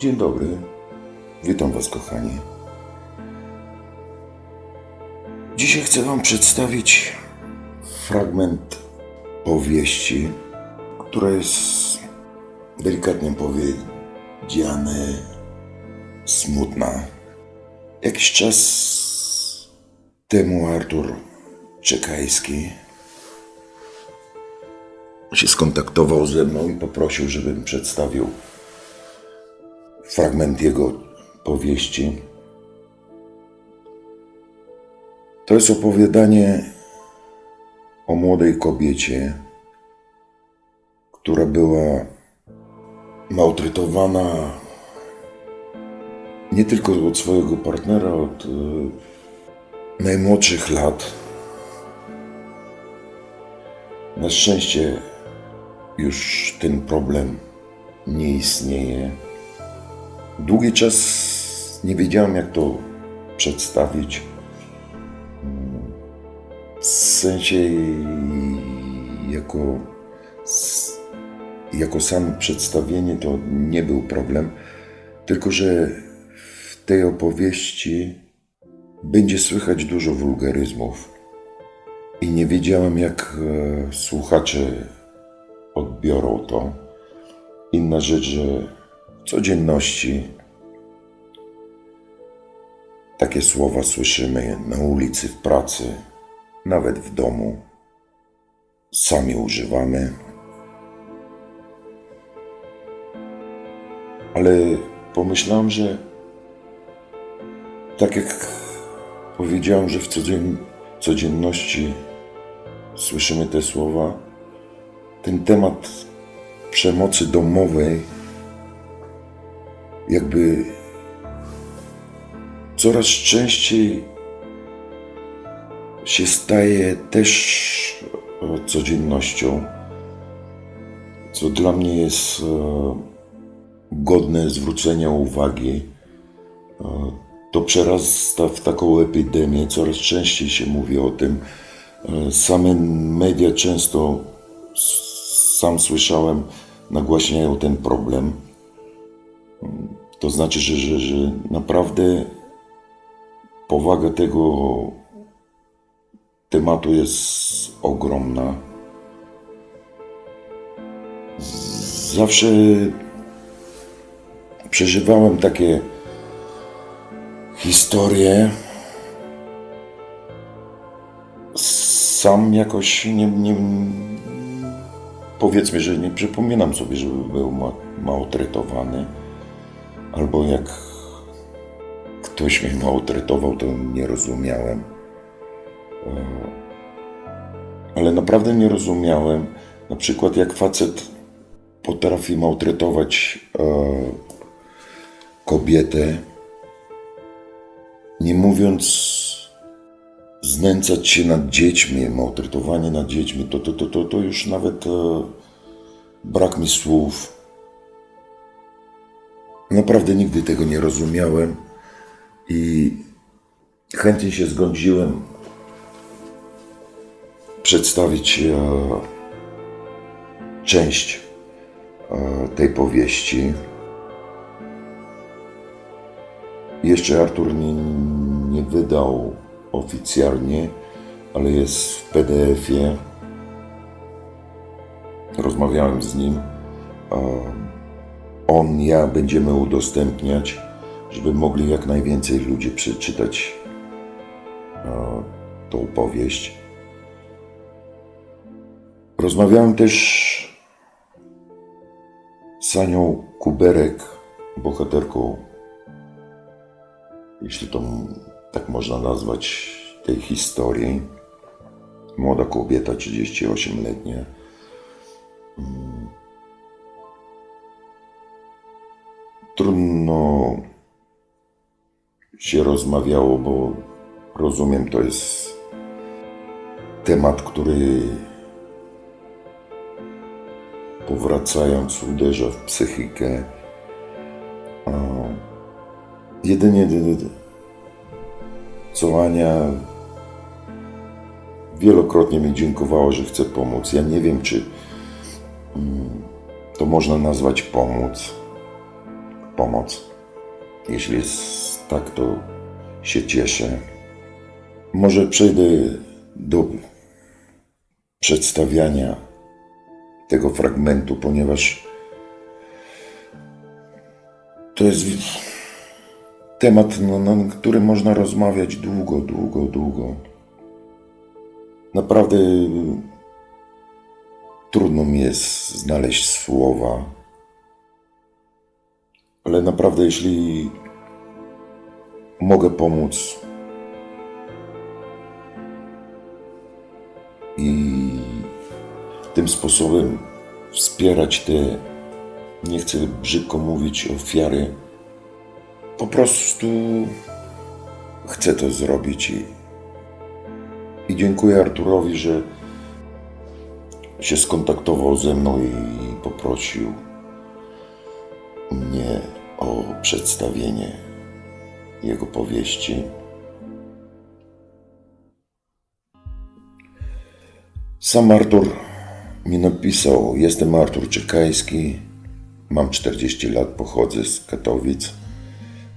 Dzień dobry. Witam Was, kochani. Dzisiaj chcę Wam przedstawić fragment powieści, która jest delikatnie powiedziane smutna. Jakiś czas temu Artur Czekajski się skontaktował ze mną i poprosił, żebym przedstawił fragment jego powieści. To jest opowiadanie o młodej kobiecie, która była maltretowana nie tylko od swojego partnera, od e, najmłodszych lat. Na szczęście już ten problem nie istnieje. Długi czas nie wiedziałem, jak to przedstawić. W sensie jako, jako sam przedstawienie to nie był problem, tylko że w tej opowieści będzie słychać dużo wulgaryzmów. I nie wiedziałem, jak e, słuchacze odbiorą to. Inna rzecz, że codzienności takie słowa słyszymy na ulicy, w pracy, nawet w domu. Sami używamy. Ale pomyślałem, że tak jak powiedziałem, że w codzien- codzienności słyszymy te słowa, ten temat przemocy domowej jakby coraz częściej się staje też codziennością, co dla mnie jest e, godne zwrócenia uwagi. E, To przerasta w taką epidemię, coraz częściej się mówi o tym. E, Same media często, sam słyszałem, nagłaśniają ten problem. To znaczy, że, że, że naprawdę powaga tego tematu jest ogromna. Zawsze przeżywałem takie historie. Sam jakoś nie, nie powiedzmy, że nie przypominam sobie, żeby był ma, maltretowany. Albo jak ktoś mnie maltretował, to nie rozumiałem. E, Ale naprawdę nie rozumiałem, na przykład jak facet potrafi maltretować e, kobietę, nie mówiąc znęcać się nad dziećmi, maltretowanie nad dziećmi, to, to, to, to, to już nawet e, brak mi słów. Naprawdę nigdy tego nie rozumiałem i chętnie się zgodziłem przedstawić e, część e, tej powieści. Jeszcze Artur nie, nie wydał oficjalnie, ale jest w PDF-ie. Rozmawiałem z nim. E, on, ja będziemy udostępniać, żeby mogli jak najwięcej ludzi przeczytać e, tą powieść. Rozmawiałem też z Anią Kuberek, bohaterką, jeśli to tak można nazwać, tej historii. Młoda kobieta, 38-letnia. Trudno się rozmawiało, bo rozumiem, to jest temat, który powracając uderza w psychikę. Jedynie co Ania wielokrotnie mi dziękowała, że chce pomóc. Ja nie wiem, czy mm, to można nazwać pomóc pomoc. Jeśli jest tak, to się cieszę. Może przejdę do przedstawiania tego fragmentu, ponieważ to jest temat, no, na którym można rozmawiać długo, długo, długo. Naprawdę trudno mi jest znaleźć słowa, ale naprawdę, jeśli mogę pomóc i tym sposobem wspierać te, nie chcę brzydko mówić, ofiary, po prostu chcę to zrobić i, i dziękuję Arturowi, że się skontaktował ze mną i poprosił mnie o przedstawienie jego powieści. Sam Artur mi napisał: Jestem Artur Czekajski, mam 40 lat, pochodzę z Katowic.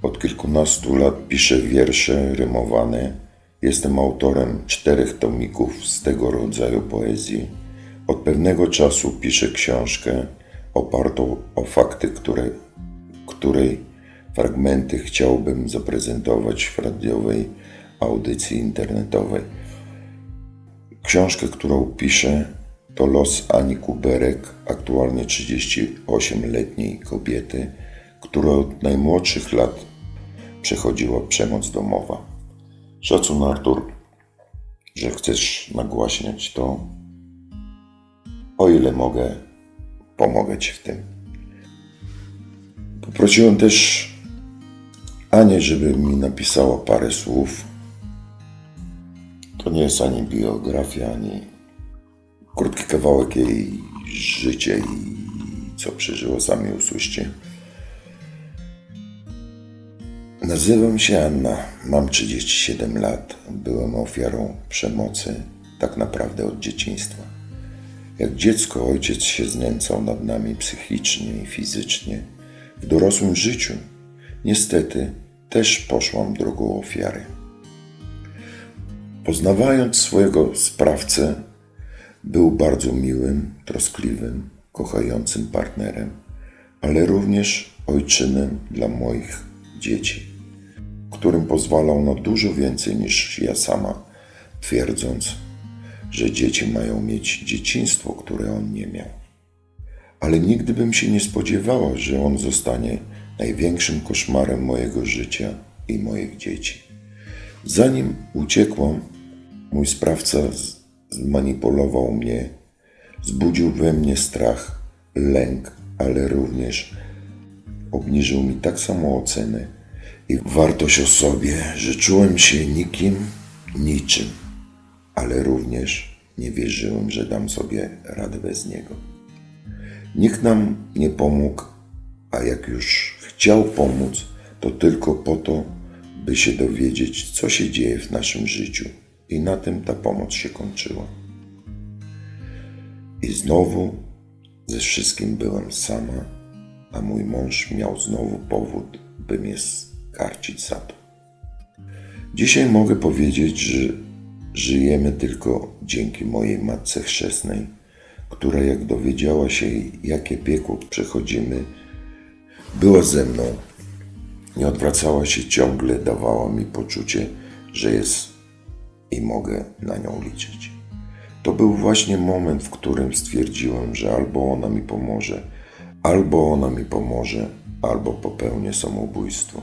Od kilkunastu lat piszę wiersze rymowane. Jestem autorem czterech tomików z tego rodzaju poezji. Od pewnego czasu piszę książkę opartą o fakty, które, której fragmenty chciałbym zaprezentować w radiowej audycji internetowej. Książkę, którą piszę, to los Ani Kuberek, aktualnie 38-letniej kobiety, która od najmłodszych lat przechodziła przemoc domowa. Szacun, Artur, że chcesz nagłaśniać to. O ile mogę, pomogę Ci w tym. Poprosiłem też Anię, żeby mi napisała parę słów. To nie jest ani biografia, ani krótki kawałek jej życia i co przeżyło, sami usłyszcie. Nazywam się Anna, mam 37 lat. Byłem ofiarą przemocy tak naprawdę od dzieciństwa. Jak dziecko ojciec się znęcał nad nami psychicznie i fizycznie. W dorosłym życiu niestety też poszłam drogą ofiary. Poznawając swojego sprawcę, był bardzo miłym, troskliwym, kochającym partnerem, ale również ojczynem dla moich dzieci, którym pozwalał na dużo więcej niż ja sama, twierdząc, że dzieci mają mieć dzieciństwo, które on nie miał. Ale nigdy bym się nie spodziewała, że on zostanie największym koszmarem mojego życia i moich dzieci. Zanim uciekłam, mój sprawca zmanipulował mnie, zbudził we mnie strach, lęk, ale również obniżył mi tak samo ocenę i wartość o sobie, że czułem się nikim, niczym, ale również nie wierzyłem, że dam sobie radę bez niego. Nikt nam nie pomógł, a jak już chciał pomóc, to tylko po to, by się dowiedzieć, co się dzieje w naszym życiu. I na tym ta pomoc się kończyła. I znowu ze wszystkim byłem sama, a mój mąż miał znowu powód, by mnie skarcić za to. Dzisiaj mogę powiedzieć, że żyjemy tylko dzięki mojej matce chrzestnej, która jak dowiedziała się, jakie piekło przechodzimy, była ze mną. Nie odwracała się ciągle, dawała mi poczucie, że jest i mogę na nią liczyć. To był właśnie moment, w którym stwierdziłem, że albo ona mi pomoże, albo ona mi pomoże, albo popełnię samobójstwo,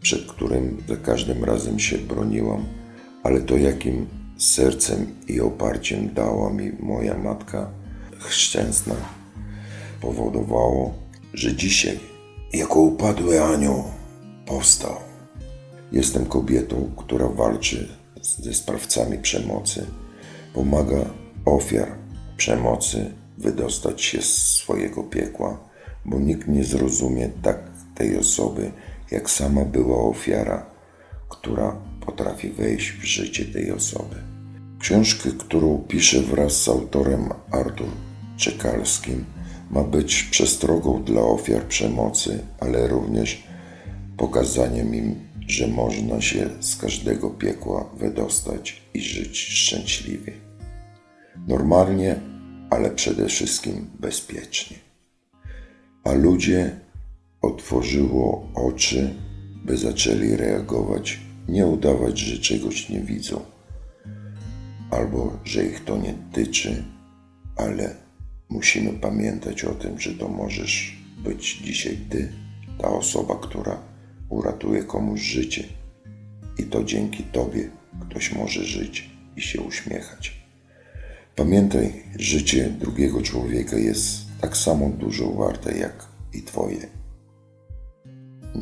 przed którym za każdym razem się broniłam, ale to jakim sercem i oparciem dała mi moja matka chrzciętna powodowało, że dzisiaj, jako upadły anioł, powstał. Jestem kobietą, która walczy ze sprawcami przemocy, pomaga ofiar przemocy wydostać się z swojego piekła, bo nikt nie zrozumie tak tej osoby, jak sama była ofiara, która potrafi wejść w życie tej osoby. Książkę, którą piszę wraz z autorem Artur Czekalskim, ma być przestrogą dla ofiar przemocy, ale również pokazaniem im, że można się z każdego piekła wydostać i żyć szczęśliwie. Normalnie, ale przede wszystkim bezpiecznie. A ludzie otworzyło oczy, by zaczęli reagować, nie udawać, że czegoś nie widzą, albo że ich to nie tyczy, ale musimy pamiętać o tym, że to możesz być dzisiaj ty, ta osoba, która uratuje komuś życie. I to dzięki tobie ktoś może żyć i się uśmiechać. Pamiętaj, życie drugiego człowieka jest tak samo dużo warte jak i twoje.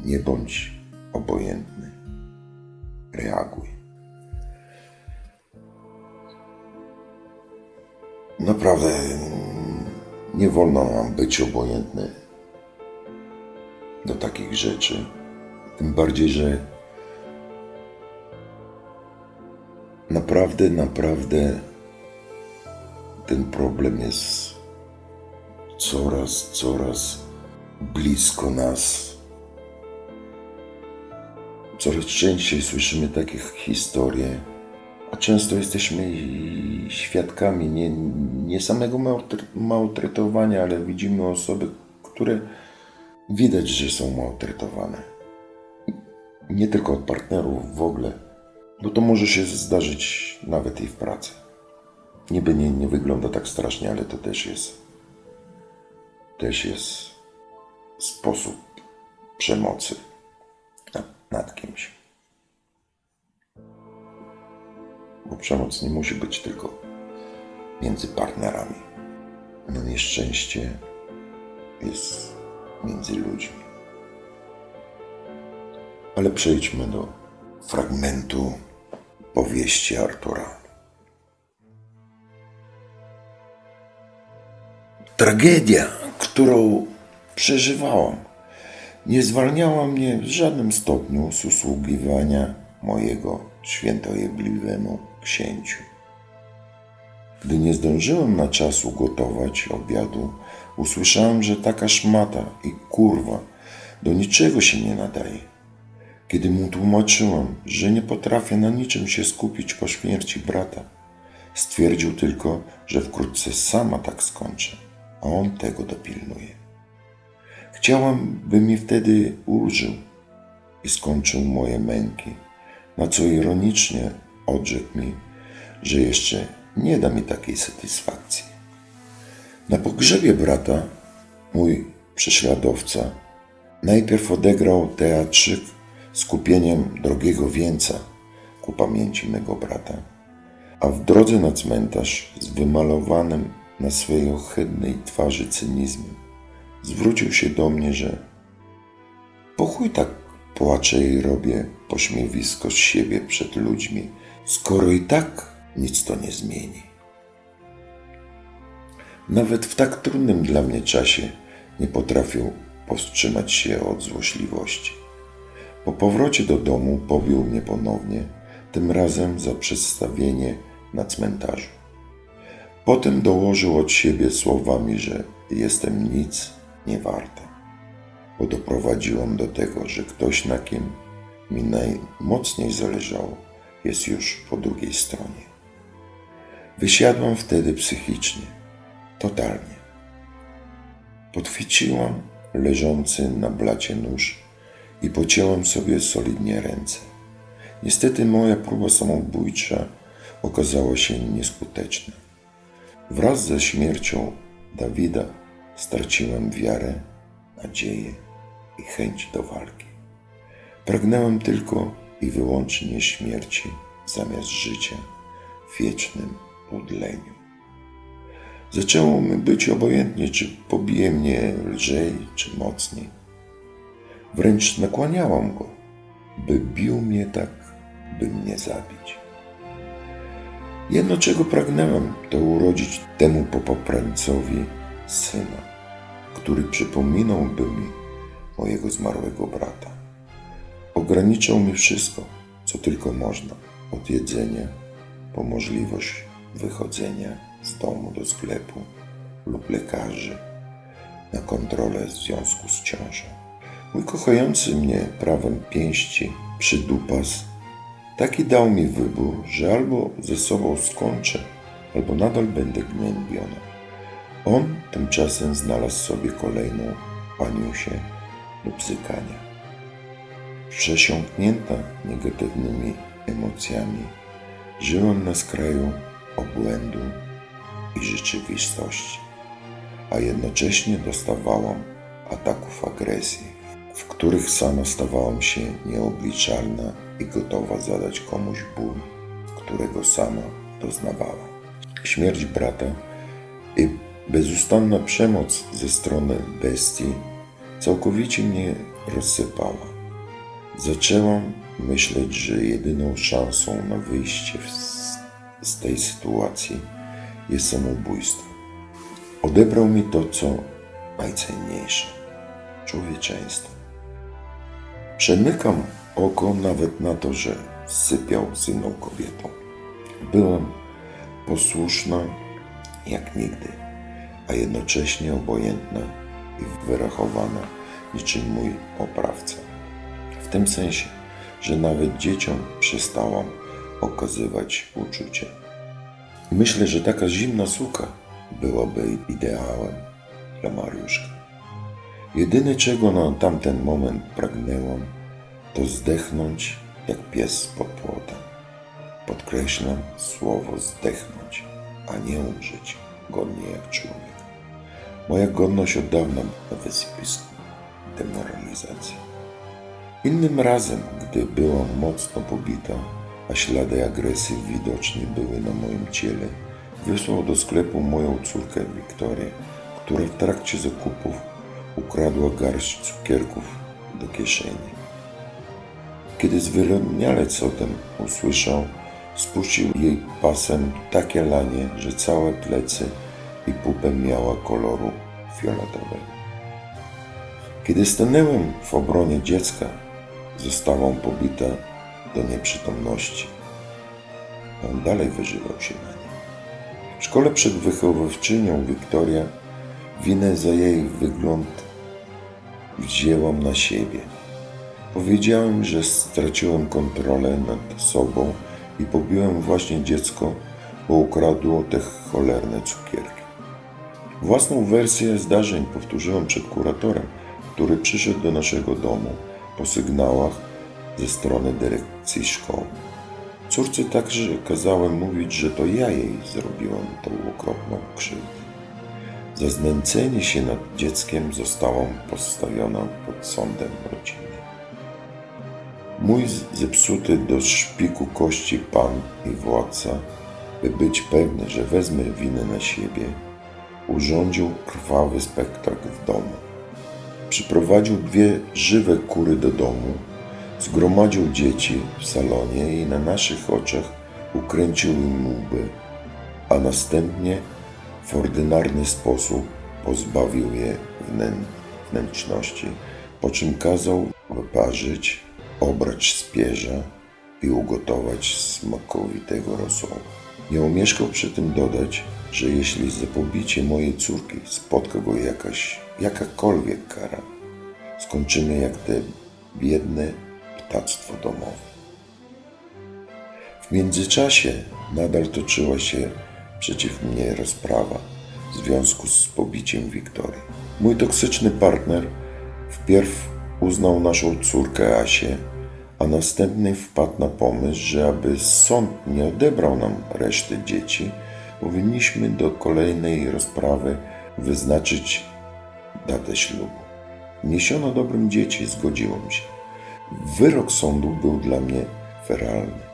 Nie bądź obojętny. Reaguj. Naprawdę nie wolno nam być obojętny do takich rzeczy. Tym bardziej, że naprawdę, naprawdę ten problem jest coraz, coraz blisko nas. Coraz częściej słyszymy takie historie, a często jesteśmy świadkami nie, nie samego maltr- maltretowania, ale widzimy osoby, które widać, że są maltretowane. Nie tylko od partnerów w ogóle, bo to może się zdarzyć nawet i w pracy. Niby nie, nie wygląda tak strasznie, ale to też jest też jest sposób przemocy nad, nad kimś. Bo przemoc nie musi być tylko między partnerami. Na nieszczęście jest między ludźmi. Ale przejdźmy do fragmentu powieści Artura. Tragedia, którą przeżywałam, nie zwalniała mnie w żadnym stopniu z usługiwania mojego świętojebliwemu księciu. Gdy nie zdążyłem na czas ugotować obiadu, usłyszałem, że taka szmata i kurwa do niczego się nie nadaje. Kiedy mu tłumaczyłem, że nie potrafię na niczym się skupić po śmierci brata, stwierdził tylko, że wkrótce sama tak skończę, a on tego dopilnuje. Chciałem, by mi wtedy ulżył i skończył moje męki, na co ironicznie odrzekł mi, że jeszcze nie da mi takiej satysfakcji. Na pogrzebie brata mój prześladowca najpierw odegrał teatrzyk z kupieniem drogiego wieńca ku pamięci mego brata, a w drodze na cmentarz z wymalowanym na swej ohydnej twarzy cynizmem zwrócił się do mnie, że po chuj tak płaczę i robię pośmiewisko z siebie przed ludźmi, skoro i tak nic to nie zmieni. Nawet w tak trudnym dla mnie czasie nie potrafił powstrzymać się od złośliwości. Po powrocie do domu pobił mnie ponownie, tym razem za przedstawienie na cmentarzu. Potem dołożył od siebie słowami, że jestem nic nie warta, bo doprowadziłem do tego, że ktoś, na kim mi najmocniej zależało, jest już po drugiej stronie. Wysiadłam wtedy psychicznie, totalnie. Podchwyciłam leżący na blacie nóż i pocięłam sobie solidnie ręce. Niestety moja próba samobójcza okazała się nieskuteczna. Wraz ze śmiercią Dawida straciłem wiarę, nadzieję i chęć do walki. Pragnęłem tylko i wyłącznie śmierci zamiast życia w wiecznym udleniu. Zaczęło mi być obojętnie, czy pobije mnie lżej, czy mocniej. Wręcz nakłaniałam go, by bił mnie tak, by mnie zabić. Jedno, czego pragnęłem, to urodzić temu popaprańcowi syna, który przypominałby mi mojego zmarłego brata. Ograniczał mi wszystko, co tylko można, od jedzenia po możliwość wychodzenia z domu do sklepu lub lekarzy. na kontrolę w związku z ciążą. Mój kochający mnie prawem pięści przydupas taki dał mi wybór, że albo ze sobą skończę, albo nadal będę gnębiona. On tymczasem znalazł sobie kolejną paniusię do bzykania. Przesiąknięta negatywnymi emocjami, żyłam na skraju obłędu i rzeczywistości, a jednocześnie dostawałam ataków agresji, w których sama stawałam się nieobliczalna i gotowa zadać komuś ból, którego sama doznawała. Śmierć brata i bezustanna przemoc ze strony bestii całkowicie mnie rozsypała. Zaczęłam myśleć, że jedyną szansą na wyjście z, tej sytuacji jest samobójstwo. Odebrał mi to, co najcenniejsze człowieczeństwo. Przemykam oko nawet na to, że sypiał z inną kobietą. Byłam posłuszna jak nigdy, a jednocześnie obojętna i wyrachowana niczym mój oprawca. W tym sensie, że nawet dzieciom przestałam okazywać uczucie. Myślę, że taka zimna suka byłaby ideałem dla Mariuszka. Jedyne czego na tamten moment pragnęłam, to zdechnąć jak pies pod płotem. Podkreślam słowo zdechnąć, a nie umrzeć godnie jak człowiek. Moja godność od dawna na wysypisku demoralizacji. Innym razem, gdy byłam mocno pobita, a ślady agresji widoczne były na moim ciele, wysłał do sklepu moją córkę Wiktorię, która w trakcie zakupów ukradła garść cukierków do kieszeni. Kiedy zwyrodnialec o tym usłyszał, spuścił jej pasem takie lanie, że całe plecy i pupę miała koloru fioletowego. Kiedy stanęłem w obronie dziecka, zostałam pobita do nieprzytomności. On dalej wyżywał się na nie. W szkole przed wychowawczynią Wiktoria winę za jej wygląd wzięłam na siebie. Powiedziałem, że straciłem kontrolę nad sobą i pobiłem właśnie dziecko, bo ukradło te cholerne cukierki. Własną wersję zdarzeń powtórzyłem przed kuratorem, który przyszedł do naszego domu po sygnałach ze strony dyrekcji szkoły. Córce także kazałem mówić, że to ja jej zrobiłem tą okropną krzywdę. Za znęcenie się nad dzieckiem zostałam postawiona pod sądem rodziny. Mój zepsuty do szpiku kości pan i władca, by być pewny, że wezmę winę na siebie, urządził krwawy spektakl w domu. Przyprowadził dwie żywe kury do domu, zgromadził dzieci w salonie i na naszych oczach ukręcił im łby, a następnie w ordynarny sposób pozbawił je wnę- wnętrzności, po czym kazał wyparzyć, obrać z pierza i ugotować smakowitego rosołu. Nie omieszkał przy tym dodać, że jeśli za pobicie mojej córki spotka go jakaś, jakakolwiek kara, skończymy jak te biedne ptactwo domowe. W międzyczasie nadal toczyła się przeciw mnie rozprawa w związku z pobiciem Wiktorii. Mój toksyczny partner wpierw uznał naszą córkę Asię, a następnie wpadł na pomysł, że aby sąd nie odebrał nam reszty dzieci, powinniśmy do kolejnej rozprawy wyznaczyć datę ślubu. Niesiono dobrym dzieci, zgodziłem się. Wyrok sądu był dla mnie feralny.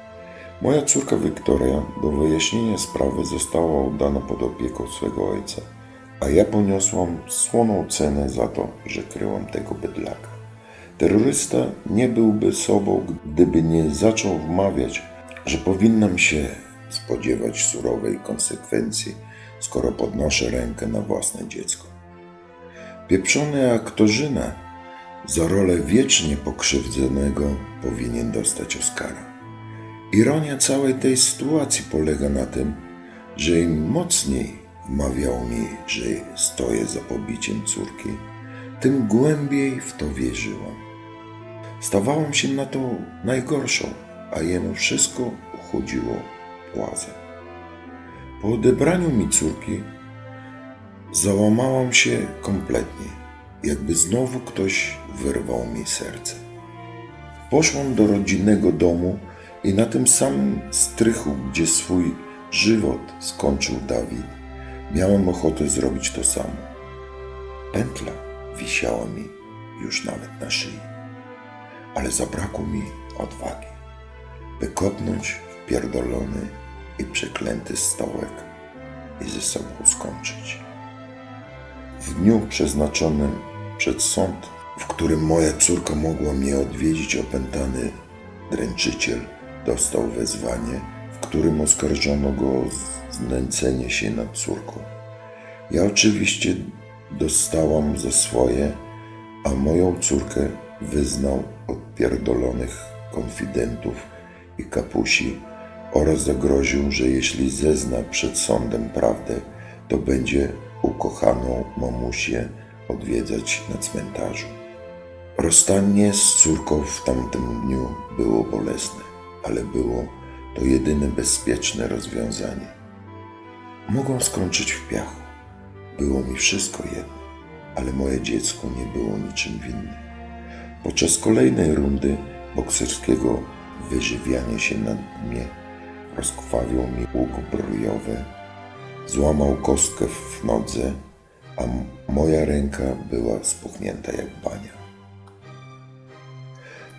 Moja córka Wiktoria do wyjaśnienia sprawy została oddana pod opieką swego ojca, a ja poniosłam słoną cenę za to, że kryłam tego bydlaka. Terrorysta nie byłby sobą, gdyby nie zaczął wmawiać, że powinnam się spodziewać surowej konsekwencji, skoro podnoszę rękę na własne dziecko. Pieprzony aktorzyna za rolę wiecznie pokrzywdzonego powinien dostać Oscara. Ironia całej tej sytuacji polega na tym, że im mocniej wmawiał mi, że stoję za pobiciem córki, tym głębiej w to wierzyłam. Stawałam się na to najgorszą, a jemu wszystko uchodziło płazem. Po odebraniu mi córki załamałam się kompletnie, jakby znowu ktoś wyrwał mi serce. Poszłam do rodzinnego domu i na tym samym strychu, gdzie swój żywot skończył Dawid, miałem ochotę zrobić to samo. Pętla wisiała mi już nawet na szyi, ale zabrakło mi odwagi, by kopnąć w pierdolony i przeklęty stołek i ze sobą skończyć. W dniu przeznaczonym przed sąd, w którym moja córka mogła mnie odwiedzić, opętany dręczyciel dostał wezwanie, w którym oskarżono go o znęcenie się nad córką. Ja oczywiście dostałam za swoje, a moją córkę wyznał od pierdolonych konfidentów i kapusi oraz zagroził, że jeśli zezna przed sądem prawdę, to będzie ukochaną mamusię odwiedzać na cmentarzu. Rozstanie z córką w tamtym dniu było bolesne, ale było to jedyne bezpieczne rozwiązanie. Mogłam skończyć w piachu. Było mi wszystko jedno, ale moje dziecko nie było niczym winne. Podczas kolejnej rundy bokserskiego wyżywiania się na mnie rozkrwawił mi łuk brojowy, złamał kostkę w nodze, a moja ręka była spuchnięta jak bania.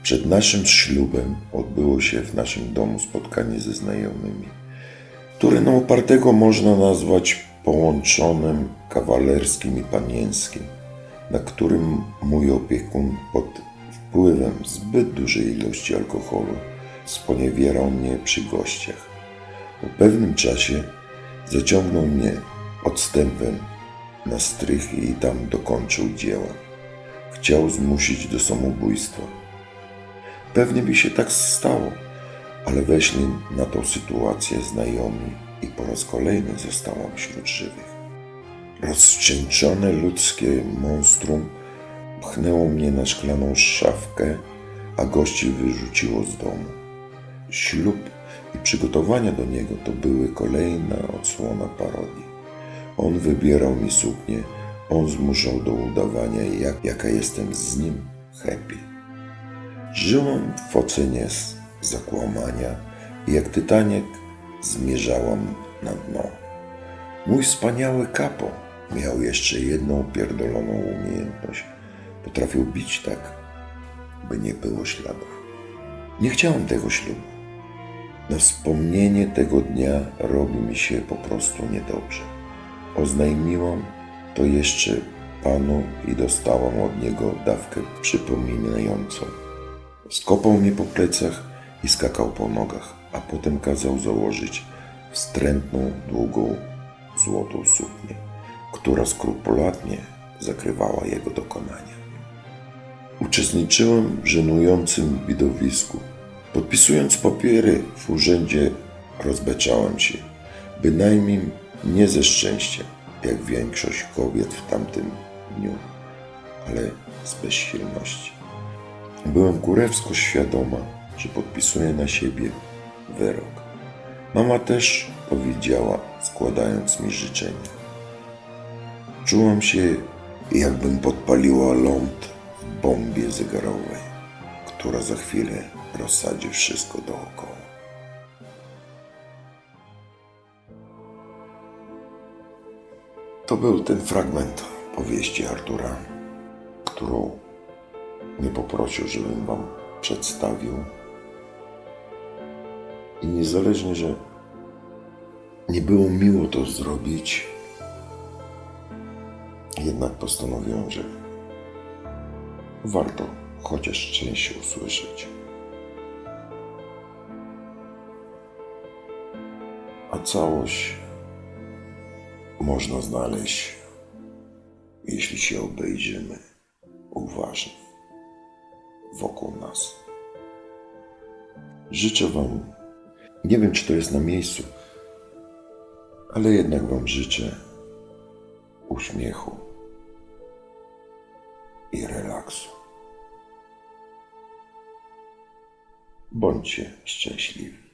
Przed naszym ślubem odbyło się w naszym domu spotkanie ze znajomymi, które na upartego można nazwać połączonym kawalerskim i panienskim, na którym mój opiekun pod wpływem zbyt dużej ilości alkoholu sponiewierał mnie przy gościach. Po pewnym czasie zaciągnął mnie odstępem na strych i tam dokończył dzieła. Chciał zmusić do samobójstwa. Pewnie by się tak stało, ale weszli na tą sytuację znajomi i po raz kolejny zostałam wśród żywych. Rozcieńczone ludzkie monstrum pchnęło mnie na szklaną szafkę, a gości wyrzuciło z domu. Ślub i przygotowania do niego to były kolejna odsłona parodii. On wybierał mi suknię, on zmuszał do udawania, jak, jaka jestem z nim happy. Żyłam w ocenie z zakłamania i jak Tytaniek zmierzałam na dno. Mój wspaniały kapo miał jeszcze jedną pierdoloną umiejętność. Potrafił bić tak, by nie było śladów. Nie chciałem tego ślubu. Na wspomnienie tego dnia robi mi się po prostu niedobrze. Oznajmiłam to jeszcze panu i dostałam od niego dawkę przypominającą. Skopał mnie po plecach i skakał po nogach, a potem kazał założyć wstrętną, długą, złotą suknię, która skrupulatnie zakrywała jego dokonania. Uczestniczyłem w żenującym widowisku. Podpisując papiery w urzędzie, rozbeczałem się, bynajmniej nie ze szczęścia, jak większość kobiet w tamtym dniu, ale z bezsilności. Byłem kurewsko świadoma, że podpisuję na siebie wyrok. Mama też powiedziała, składając mi życzenia. Czułam się, jakbym podpaliła ląd w bombie zegarowej, która za chwilę rozsadzi wszystko dookoła. To był ten fragment powieści Artura, którą mnie poprosił, żebym Wam przedstawił. I niezależnie, że nie było miło to zrobić, jednak postanowiłem, że warto chociaż część usłyszeć. A całość można znaleźć, jeśli się obejrzymy uważnie wokół nas. Życzę Wam, nie wiem czy to jest na miejscu, ale jednak Wam życzę uśmiechu i relaksu. Bądźcie szczęśliwi.